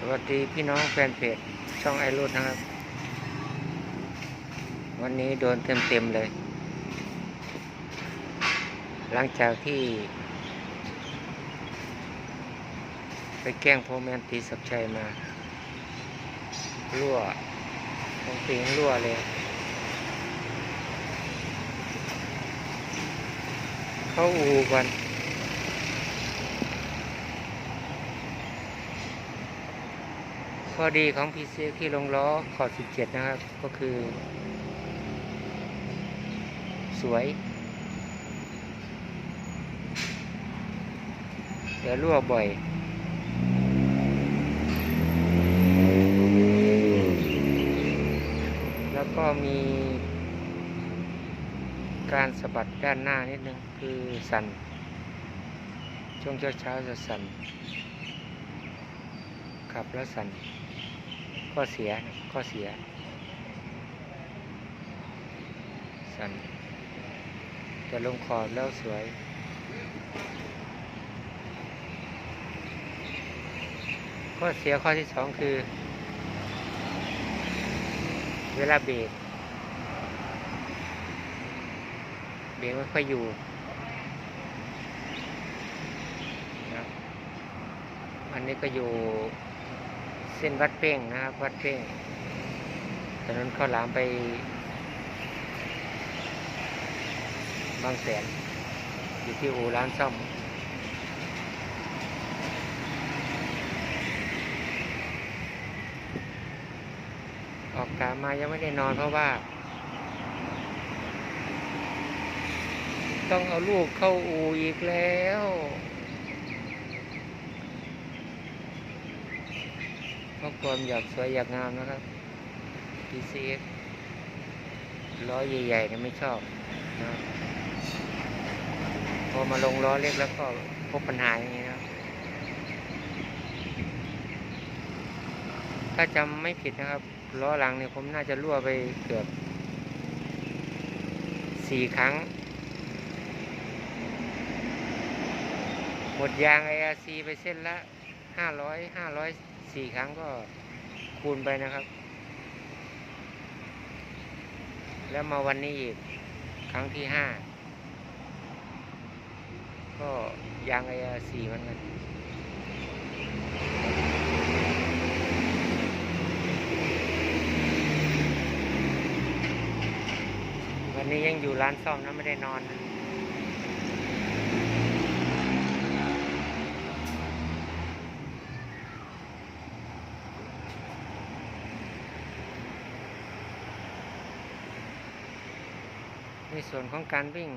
สวัสดีพี่น้องแฟนเพจช่องไอรูดนะครับ วันนี้โดนเต็มเต็มๆเลย หลังจากที่ ไปแกล้งพ่อแม่นตีสับชัยมา รั่วของปิงรั่วเลย เข้าอูกัน ข้อดีของ PC ที่ลงล้อขอด 17 นะครับ ก็คือ สวยแต่รั่วบ่อยแล้วก็มีการสะบัดด้านหน้านิดนึงคือสั่นช่วงเช้าๆจะสั่นขับแล้วสั่น ข้อเสียข้อเสียสั่นแต่ลงขอบแล้วสวยข้อเสียข้อที่สองคือ เวลาเบรกเบรกไม่ค่อยอยู่นะอันนี้ก็อยู่ เส้นวัดเป้งนะครับ วัดเป้งถนนข้าวหลามไปบางแสน อยู่ที่อู่ร้านซ่อมออกกามายังไม่ได้นอนเพราะว่า ต้องเอาลูกเข้าอูอีกแล้ว เพราะความอยากสวยอยากงามนะครับ PCX ล้อใหญ่ๆเนี่ยไม่ชอบนะพอมาลงล้อเล็กแล้วก็พบปัญหาอย่างนี้นะถ้าจำไม่ผิดนะครับล้อหลังเนี่ยผมน่าจะรั่วไปเกือบสี่ครั้ง หมดยาง IRC ไปเส้นละห้าร้อยห้าร้อย สี่ครั้งก็คูณไปนะครับ แล้วมาวันนี้อีกครั้งที่ห้าก็ยาง IRC เหมือนกันวันนี้ยังอยู่ร้านซ่อมนะไม่ได้นอนนะ ส่วนของการวิ่ง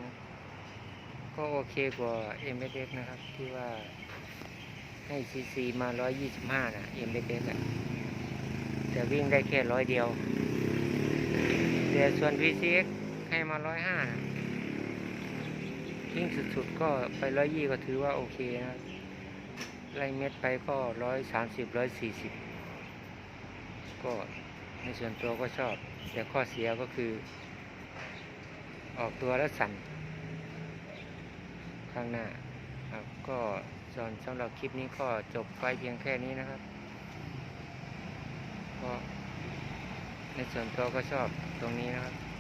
ก็โอเคกว่า m s x นะครับ ที่ว่าให้ cc มา 125 นะ m s x อะแต่วิ่งได้แค่ร้อยเดียวแต่ส่วน VCX ให้มา 105นะวิ่งสุดๆก็ไป 120 ก็ถือว่าโอเคนะไล่เม็ดไปก็ 130 140 ก็ในส่วนตัวก็ชอบ แต่ข้อเสียก็คือ ออกตัวแล้วสั่น ข้างหน้าครับก็ส่วนสำหรับคลิปนี้ก็จบไปเพียงแค่นี้นะครับก็ในส่วนตัวก็ชอบตรงนี้นะครับ